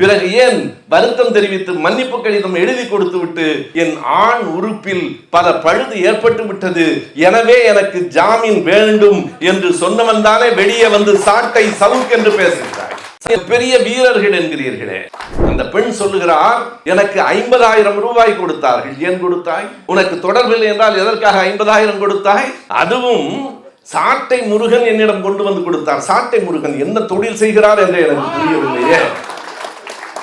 பிறகு ஏன் வருத்தம் தெரிவித்து மன்னிப்பு கடிதம் எழுதி கொடுத்து விட்டு என் ஆண் உறுப்பில் பல பழுது ஏற்பட்டு விட்டது? எனவே எனக்கு ஜாமீன் வேண்டும் என்று சொன்னவன் தானே வெளியே வந்து சாட்டை சவுக் என்று பேசுகிறாய். பெரிய வீரர்கள் என்கிறீர்களே. அந்த பெண் சொல்லுகிறார் எனக்கு ஐம்பதாயிரம் ரூபாய் கொடுத்தார்கள். ஏன் கொடுத்தாய்? உனக்கு தொடர்பில்லை என்றால் எதற்காக ஐம்பதாயிரம் கொடுத்தாய்? அதுவும் சாட்டை முருகன் என்னிடம் கொண்டு வந்து கொடுத்தார். சாட்டை முருகன் என்ன தொழில் செய்கிறார்? என்று எனக்கு புரியவில்லையே.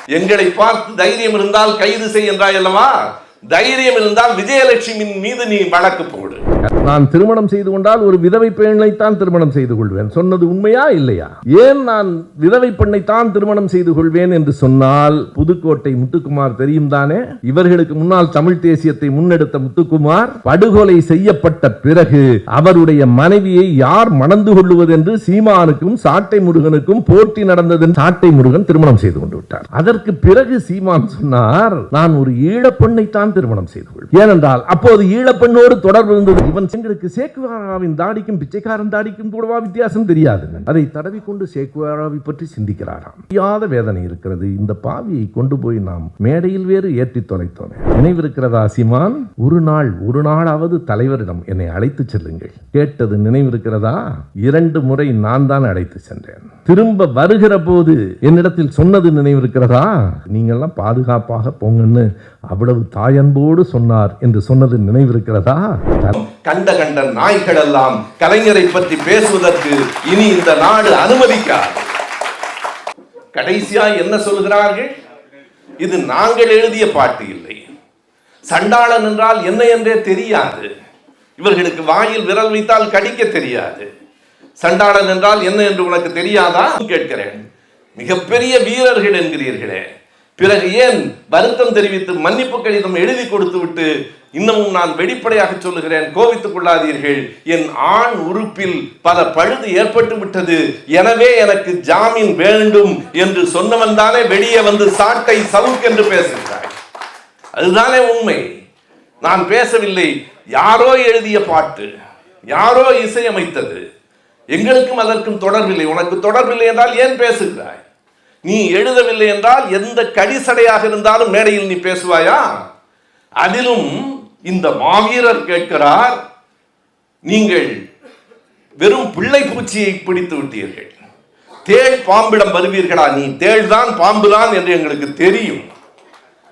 எங்களை பார்த்து தைரியம் இருந்தால் கைது செய் என்றாய் அல்லவா? தைரியம் இருந்தால் விஜயலட்சுமியின் மீது நீ வழக்கு போடு. நான் திருமணம் செய்து கொண்டால் ஒரு விதவை பெண்ணைத்தான் திருமணம் செய்து கொள்வேன். சொன்னது உண்மையா இல்லையா? ஏன் நான் விதவை பெண்ணைத்தான் திருமணம் செய்து கொள்வேன் என்று சொன்னால் புதுக்கோட்டை முத்துக்குமார் தெரியும் தானே? இவர்களுக்கு முன்னால் தமிழ் தேசியத்தை முன்னெடுத்த முத்துக்குமார் படுகொலை செய்யப்பட்ட பிறகு அவருடைய மனைவியை யார் மணந்து கொள்வது என்று சீமானுக்கும் சாட்டை முருகனுக்கும் போட்டி நடந்தது சாட்டை முருகன் திருமணம் செய்து கொண்டு விட்டார். அதற்கு பிறகு சீமான் சொன்னார் நான் ஒரு ஈழப்பெண்ணைத்தான் திருமணம் செய்து கொள்வேன். ஏனென்றால் அப்போது ஈழப்பெண்ணோடு தொடர்பு இருந்தது இவன் எங்களுக்கு சேக்குவாராவின் தாடிக்கும் பிச்சைக்காரன் தாடிக்கும் கூடவா வித்தியாசம் தெரியாது. அதை தடவி கொண்டு சேக்குவாராவை பற்றி சிந்திக்கிறாராம். தெரியாத வேதனை இருக்கிறது. இந்த பாவியை கொண்டு போய் நாம் மேடையில் வேறு ஏற்றி தொலைத்தோமே. நினைவிருக்கிறதா சீமான்? ஒரு நாள் ஒரு நாளாவது தலைவரிடம் என்னை அழைத்து செல்லுங்கள். கேட்டது நினைவிருக்கிறதா? இரண்டு முறை நான் தான் அழைத்து சென்றேன். திரும்ப வருகிற போது என்னிடத்தில் சொன்னது நினைவிருக்கிறதா? நீங்கள்லாம் பாதுகாப்பாக போங்கன்னு அவ்வளவு தாயன்போடு சொன்னார் என்று சொன்னது நினைவிருக்கிறதா? கண்ட கண்ட நாய்கள் எல்லாம் கலைஞரை பற்றி பேசுவதற்கு இனி இந்த நாடு அனுமதிக்காது. கடைசியா என்ன சொல்கிறார்கள்? இது நாங்கள் எழுதிய பாட்டு இல்லை. சண்டாளன் என்றால் என்ன என்றே தெரியாது. இவர்களுக்கு வாயில் விரல் வைத்தால் கடிக்க தெரியாது. சண்டாளன் என்றால் என்ன என்று உனக்கு தெரியாதா? கேட்கிறேன். மிகப்பெரிய வீரர்கள் என்கிறீர்களே. பிறகு ஏன் வருத்தம் தெரிவித்து மன்னிப்பு கடிதம் எழுதி கொடுத்து விட்டு இன்னமும் நான் வெளிப்படையாக சொல்லுகிறேன் கோவித்துக் கொள்ளாதீர்கள். என் ஆண் உறுப்பில் பல பழுது ஏற்பட்டு விட்டது. எனவே எனக்கு ஜாமீன் வேண்டும் என்று சொன்னவன் தானே வெளியே வந்து சாட்டை சவுக் என்று பேசுகிறார் அதுதானே உண்மை. நான் பேசவில்லை. யாரோ எழுதிய பாட்டு யாரோ இசையமைத்தது. எங்களுக்கும் அதற்கும் தொடர்பில்லை. உனக்கு தொடர்பில்லை என்றால் ஏன் பேசுகிறாய்? நீ எழுதவில்லை என்றால் எந்த கடிசடையாக இருந்தாலும் மேடையில் நீ பேசுவாயா? அதிலும் இந்த மாவீரர் கேட்கிறார் நீங்கள் வெறும் பிள்ளை பூச்சியை பிடித்து விட்டீர்கள். தேள் பாம்பிடம் வருவீர்களா? நீ தேள் தான் பாம்பு தான் என்று எங்களுக்கு தெரியும்.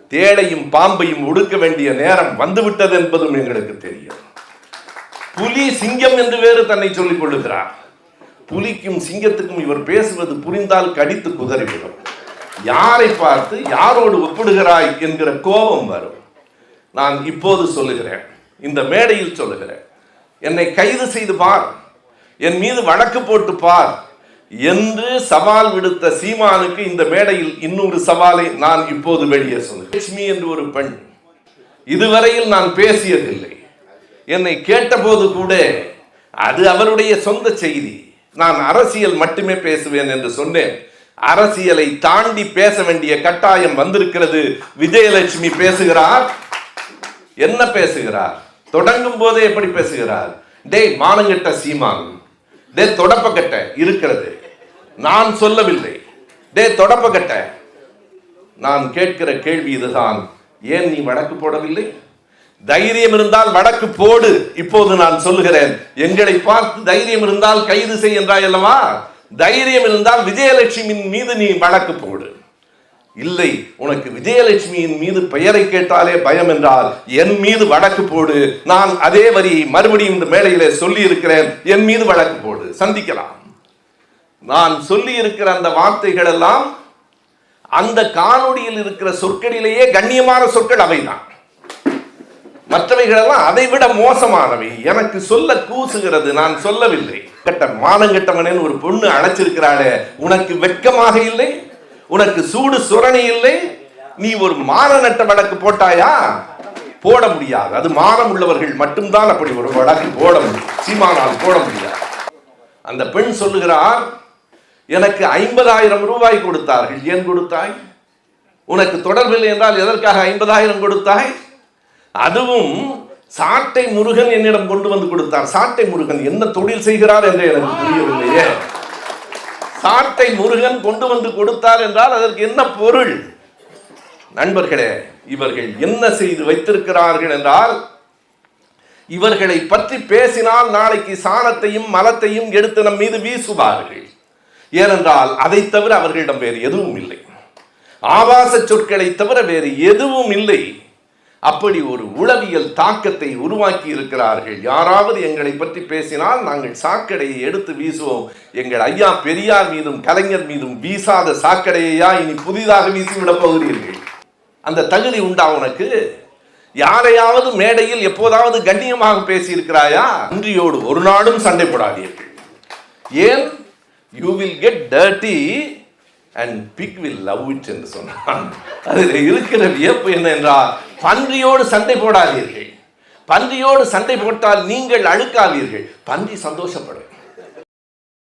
தேளையும் பாம்பையும் ஒடுக்க வேண்டிய நேரம் வந்துவிட்டது என்பதும் எங்களுக்கு தெரியும். புலி சிங்கம் என்று வேறு தன்னை சொல்லிக் கொள்ளுகிறார். புலிக்கும் சிங்கத்துக்கும் இவர் பேசுவது புரிந்தால் கடித்து குதறிவிடும். யாரை பார்த்து யாரோடு ஒப்பிடுகிறாய் என்கிற கோபம் வரும். நான் இப்போது சொல்லுகிறேன் இந்த மேடையில் சொல்லுகிறேன். என்னை கைது செய்து பார். என் மீது வழக்கு போட்டு பார். என்று சவால் விடுத்த சீமானுக்கு இந்த மேடையில் இன்னொரு சவாலை நான் இப்போது வெளியே சொல்லுகிறேன் லட்சுமி என்று ஒரு பெண் இதுவரையில் நான் பேசியதில்லை. என்னை கேட்டபோது கூட அது அவருடைய சொந்த செய்தி. நான் அரசியல் மட்டுமே பேசுவேன் என்று சொன்னேன். அரசியலை தாண்டி பேச வேண்டிய கட்டாயம் வந்திருக்கிறது. விஜயலட்சுமி பேசுகிறார். என்ன பேசுகிறார்? தொடங்கும் போதே எப்படி பேசுகிறார்? டேய் மானங்கட்ட சீமான். டே தொடப்பக்கட்ட இருக்கிறது. நான் சொல்லவில்லை. டே தொடப்பக்கட்ட நான் கேட்கிற கேள்வி இதுதான். ஏன் நீ வழக்கு போடவில்லை? தைரியம் இருந்தால் வடக்கு போடு. இப்போது நான் சொல்லுகிறேன். எங்களை பார்த்து தைரியம் இருந்தால் கைது செய் என்றாய் அல்லவா? தைரியம் இருந்தால் விஜயலட்சுமியின் மீது நீ வழக்கு போடு. இல்லை உனக்கு விஜயலட்சுமியின் மீது பெயரை கேட்டாலே பயம் என்றால் என் மீது வழக்கு போடு. நான் அதே வரியை மறுபடியும் இந்த மேடையிலே சொல்லி இருக்கிறேன் என் மீது வழக்கு போடு. சந்திக்கலாம். நான் சொல்லி இருக்கிற அந்த வார்த்தைகள் எல்லாம் அந்த காணொளியில் இருக்கிற சொற்களிலேயே கண்ணியமான சொற்கள் அவைதான். மற்றவைகளெல்லாம் அதை விட மோசமானவை. எனக்கு சொல்ல கூசுகிறது நான் சொல்லவில்லை. கட்ட மானங்கெட்டவனேன்னு ஒரு பொண்ணு அழைச்சிருக்கிறாளே உனக்கு வெட்கமாக இல்லை? உனக்கு சூடு சுரணி இல்லை? நீ ஒரு மான நட்ட வழக்கு போட்டாயா? போட முடியாது. அது மானம் உள்ளவர்கள் மட்டும்தான் அப்படி ஒரு வழக்கு போட முடியும். சீமானால் போட முடியாது. அந்த பெண் சொல்லுகிறார் எனக்கு ஐம்பதாயிரம் ரூபாய் கொடுத்தார்கள். ஏன் கொடுத்தாய்? உனக்கு தொடர்பில்லை என்றால் எதற்காக ஐம்பதாயிரம் கொடுத்தாய்? அதுவும் சாட்டை முருகன் என்னிடம் கொண்டு வந்து கொடுத்தார். சாட்டை முருகன் என்ன தொழில் செய்கிறார் என்று எனக்கு புரியவில்லையே. சாட்டை முருகன் கொண்டு வந்து கொடுத்தார் என்றால் அதற்கு என்ன பொருள்? நண்பர்களே இவர்கள் என்ன செய்து வைத்திருக்கிறார்கள் என்றால் இவர்களை பற்றி பேசினால் நாளைக்கு சாணத்தையும் மலத்தையும் எடுத்து நம் மீது வீசுவார்கள். ஏனென்றால் அதை தவிர அவர்களிடம் வேறு எதுவும் இல்லை. ஆபாச சொற்களை தவிர வேறு எதுவும் இல்லை. அப்படி ஒரு உளவியல் தாக்கத்தை உருவாக்கி இருக்கிறார்கள். யாராவது எங்களை பற்றி பேசினால் நாங்கள் சாக்கடையை எடுத்து வீசுவோம். எங்கள் ஐயா பெரியார் மீதும் கலைஞர் மீதும் வீசாத சாக்கடையையா இனி புதிதாக வீசிவிடப் போகிறீர்கள்? அந்த தகுதி உண்டா உனக்கு? யாரையாவது மேடையில் எப்போதாவது கண்ணியமாக பேசியிருக்கிறாயா? நன்றியோடு ஒரு நாளும் சண்டை போடாதீர்கள். ஏன் you will get dirty and pig will love it என்று சொன்னான். அதில் இருக்கிற வியப்பு என்ன என்றால் பன்றியோடு சண்டை போடாதீர்கள். பன்றியோடு சண்டை போட்டால் நீங்கள் அழுக்காதீர்கள். பன்றி சந்தோஷப்படும்.